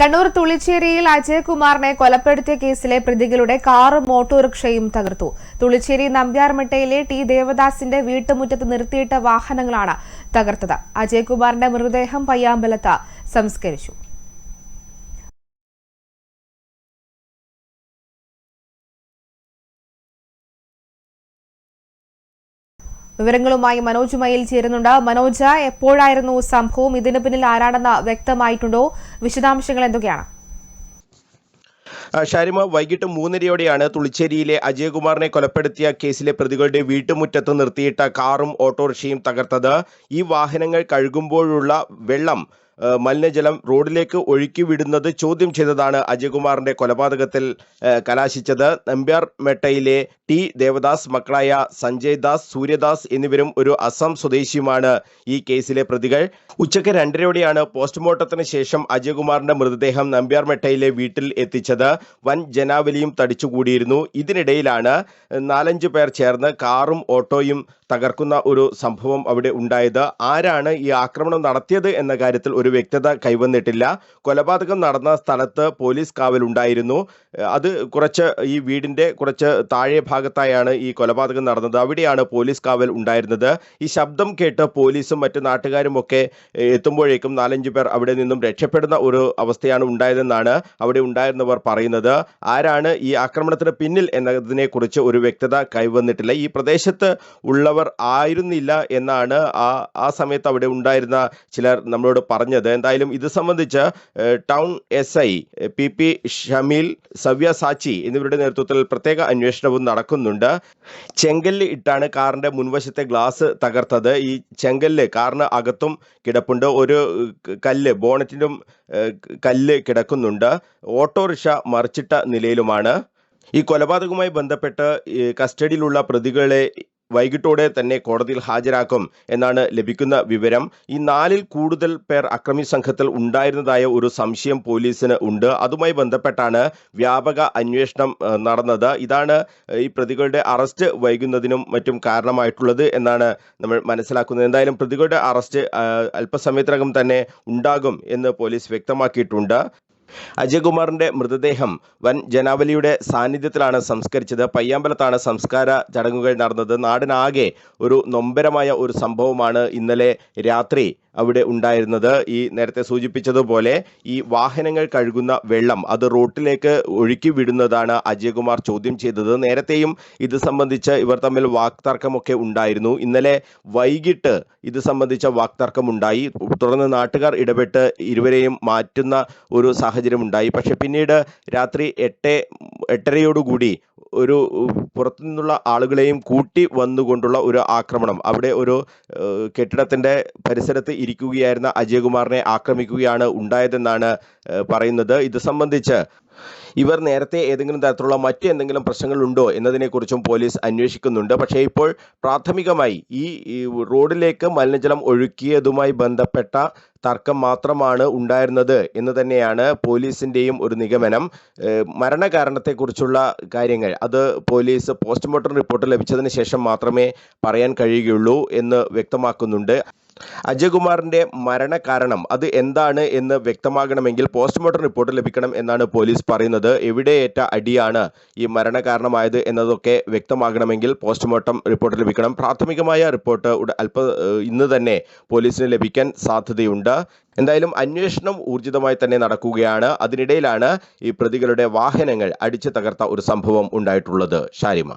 കണ്ണൂർ തുളിച്ചേരിയിൽ അജയകുമാറിനെ കൊലപ്പെടുത്തിയ കേസിലെ പ്രതികളുടെ കാറും ഓട്ടോറിക്ഷയും തകർത്തു. തുളിച്ചേരി നമ്പ്യാർമിട്ടയിലെ ടി ദേവദാസിന്റെ വീട്ടുമുറ്റത്ത് നിർത്തിയിട്ട വാഹനങ്ങളാണ് തകർത്തത്. അജയകുമാറിന്റെ മൃതദേഹം പയ്യാമ്പലത്ത് സംസ്കരിച്ചു. വിവരങ്ങളുമായി മനോജ് മയിൽ ചേരുന്നുണ്ട്. മനോജ എപ്പോഴായിരുന്നു സംഭവം? ഇതിന് പിന്നിൽ ആരാണെന്ന് വ്യക്തമായിട്ടുണ്ടോ? വിശദാംശങ്ങൾ എന്തൊക്കെയാണ്? ഷാരിമ വൈകിട്ട് മൂന്നരയോടെയാണ് തുളിച്ചേരിയിലെ അജയകുമാറിനെ കൊലപ്പെടുത്തിയ കേസിലെ പ്രതികളുടെ വീട്ടുമുറ്റത്ത് നിർത്തിയിട്ട കാറും ഓട്ടോറിക്ഷയും തകർത്തത്. ഈ വാഹനങ്ങൾ കഴുകുമ്പോഴുള്ള വെള്ളം മലിനജലം റോഡിലേക്ക് ഒഴുക്കി വിടുന്നത് ചോദ്യം ചെയ്തതാണ് അജയകുമാറിന്റെ കൊലപാതകത്തിൽ കലാശിച്ചത്. നമ്പ്യാർ മെട്ടയിലെ ടി. ദേവദാസ് മക്കളായ സഞ്ജയ് ദാസ് സൂര്യദാസ് എന്നിവരും ഒരു അസം സ്വദേശിയുമാണ് ഈ കേസിലെ പ്രതികൾ. ഉച്ചയ്ക്ക് രണ്ടരയോടെയാണ് പോസ്റ്റ്മോർട്ടത്തിന് ശേഷം അജയകുമാറിന്റെ മൃതദേഹം നമ്പ്യാർ മെട്ടയിലെ വീട്ടിൽ എത്തിച്ചത്. വൻ ജനാവലിയും തടിച്ചുകൂടിയിരുന്നു. ഇതിനിടയിലാണ് നാലഞ്ച് പേർ ചേർന്ന് കാറും ഓട്ടോയും തകർക്കുന്ന ഒരു സംഭവം അവിടെ ഉണ്ടായത്. ആരാണ് ഈ ആക്രമണം നടത്തിയത് എന്ന കാര്യത്തിൽ ഒരു വ്യക്തത കൈവന്നിട്ടില്ല. കൊലപാതകം നടന്ന സ്ഥലത്ത് പോലീസ് കാവലുണ്ടായിരുന്നു. അത് കുറച്ച് ഈ വീടിന്റെ കുറച്ച് താഴെ ഭാഗത്തായാണ് ഈ കൊലപാതകം നടന്നത്. അവിടെയാണ് പോലീസ് കാവൽ ഉണ്ടായിരുന്നത്. ഈ ശബ്ദം കേട്ട് പോലീസും മറ്റു നാട്ടുകാരും ഒക്കെ എത്തുമ്പോഴേക്കും നാലഞ്ച് പേർ അവിടെ നിന്നും രക്ഷപ്പെടുന്ന ഒരു അവസ്ഥയാണ് ഉണ്ടായതെന്നാണ് അവിടെ ഉണ്ടായിരുന്നവർ പറയുന്നത്. ആരാണ് ഈ ആക്രമണത്തിന് പിന്നിൽ എന്നതിനെക്കുറിച്ച് ഒരു വ്യക്തത കൈവന്നിട്ടില്ല. ഈ പ്രദേശത്ത് ഉള്ളവർ ആയിരുന്നില്ല എന്നാണ് ആ ആ സമയത്ത് അവിടെ ഉണ്ടായിരുന്ന ചിലർ നമ്മളോട് പറഞ്ഞത്. എന്തായാലും ഇത് സംബന്ധിച്ച് town S I P P Shameel Savya Sachi എന്നിവരുടെ നേതൃത്വത്തിൽ പ്രത്യേക അന്വേഷണവും നടക്കുന്നുണ്ട്. ചെങ്കല്ല് ഇട്ടാണ് കാറിന്റെ മുൻവശത്തെ ഗ്ലാസ് തകർത്തത്. ഈ ചെങ്കല്ല് കാറിന് അകത്തും കിടപ്പുണ്ട്. ഒരു കല്ല് ബോണറ്റിനും കല്ല് കിടക്കുന്നുണ്ട്. ഓട്ടോറിക്ഷ മറിച്ചിട്ട നിലയിലുമാണ്. ഈ കൊലപാതകവുമായി ബന്ധപ്പെട്ട് കസ്റ്റഡിയിലുള്ള പ്രതികളെ വൈകിട്ടോടെ തന്നെ കോടതിയിൽ ഹാജരാക്കും എന്നാണ് ലഭിക്കുന്ന വിവരം. ഈ നാലിൽ കൂടുതൽ പേർ അക്രമി സംഘത്തിൽ ഉണ്ടായിരുന്നതായ ഒരു സംശയം പോലീസിന് ഉണ്ട്. അതുമായി ബന്ധപ്പെട്ടാണ് വ്യാപക അന്വേഷണം നടന്നത്. ഇതാണ് ഈ പ്രതികളുടെ അറസ്റ്റ് വൈകുന്നതിനും മറ്റും കാരണമായിട്ടുള്ളത് എന്നാണ് നമ്മൾ മനസ്സിലാക്കുന്നത്. എന്തായാലും പ്രതികളുടെ അറസ്റ്റ് അല്പസമയത്തിനകം തന്നെ ഉണ്ടാകും എന്ന് പോലീസ് വ്യക്തമാക്കിയിട്ടുണ്ട്. അജയകുമാറിന്റെ മൃതദേഹം വൻ ജനാവലിയുടെ സാന്നിധ്യത്തിലാണ് സംസ്കരിച്ചത്. പയ്യാമ്പലത്താണ് സംസ്കാര ചടങ്ങുകൾ നടന്നത്. നാടിനാകെ ഒരു നൊമ്പരമായ ഒരു സംഭവമാണ് ഇന്നലെ രാത്രി അവിടെ ഉണ്ടായിരുന്നത്. ഈ നേരത്തെ സൂചിപ്പിച്ചതുപോലെ ഈ വാഹനങ്ങൾ കഴുകുന്ന വെള്ളം അത് റോട്ടിലേക്ക് ഒഴുക്കി വിടുന്നതാണ് അജയകുമാർ ചോദ്യം ചെയ്തത്. നേരത്തെയും ഇത് സംബന്ധിച്ച് ഇവർ തമ്മിൽ വാക്തർക്കമൊക്കെ ഉണ്ടായിരുന്നു. ഇന്നലെ വൈകിട്ട് ഇത് സംബന്ധിച്ച വാക്തർക്കമുണ്ടായി. തുടർന്ന് നാട്ടുകാർ ഇടപെട്ട് ഇരുവരെയും മാറ്റുന്ന ഒരു സാഹചര്യം ഉണ്ടായി പക്ഷെ പിന്നീട് രാത്രി എട്ട് എട്ടരയോടുകൂടി ഒരു പുറത്തു നിന്നുള്ള ആളുകളെയും കൂട്ടി വന്നുകൊണ്ടുള്ള ഒരു ആക്രമണം. അവിടെ ഒരു കെട്ടിടത്തിന്റെ പരിസരത്ത് ഇരിക്കുകയായിരുന്ന അജയകുമാറിനെ ആക്രമിക്കുകയാണ് ഉണ്ടായതെന്നാണ് പറയുന്നത്. ഇത് സംബന്ധിച്ച് ഇവർ നേരത്തെ ഏതെങ്കിലും തരത്തിലുള്ള മറ്റ് എന്തെങ്കിലും പ്രശ്നങ്ങളുണ്ടോ എന്നതിനെക്കുറിച്ചും പോലീസ് അന്വേഷിക്കുന്നുണ്ട്. പക്ഷേ ഇപ്പോൾ പ്രാഥമികമായി ഈ റോഡിലേക്ക് മലിനജലം ഒഴുക്കിയതുമായി ബന്ധപ്പെട്ട തർക്കം മാത്രമാണ് ഉണ്ടായിരുന്നത് എന്ന് തന്നെയാണ് പോലീസിന്റെയും ഒരു നിഗമനം. മരണകാരണത്തെക്കുറിച്ചുള്ള കാര്യങ്ങൾ അത് പോലീസ് പോസ്റ്റ്മോർട്ടം റിപ്പോർട്ട് ലഭിച്ചതിന് ശേഷം മാത്രമേ പറയാൻ കഴിയുകയുള്ളൂ എന്ന് വ്യക്തമാക്കുന്നുണ്ട്. അജയകുമാറിന്റെ മരണകാരണം അത് എന്താണ് എന്ന് വ്യക്തമാകണമെങ്കിൽ പോസ്റ്റ്മോർട്ടം റിപ്പോർട്ട് ലഭിക്കണം എന്നാണ് പോലീസ് പറയുന്നത്. എവിടെയേറ്റ അടിയാണ് ഈ മരണകാരണമായത് എന്നതൊക്കെ വ്യക്തമാകണമെങ്കിൽ പോസ്റ്റ്മോർട്ടം റിപ്പോർട്ട് ലഭിക്കണം. പ്രാഥമികമായ റിപ്പോർട്ട് അല്പ ഇന്ന് തന്നെ പോലീസിന് ലഭിക്കാൻ സാധ്യതയുണ്ട്. എന്തായാലും അന്വേഷണം ഊർജിതമായി തന്നെ നടക്കുകയാണ്. അതിനിടയിലാണ് ഈ പ്രതികളുടെ വാഹനങ്ങൾ അടിച്ചു തകർത്ത ഒരു സംഭവം ഉണ്ടായിട്ടുള്ളത്. ഷാരിമ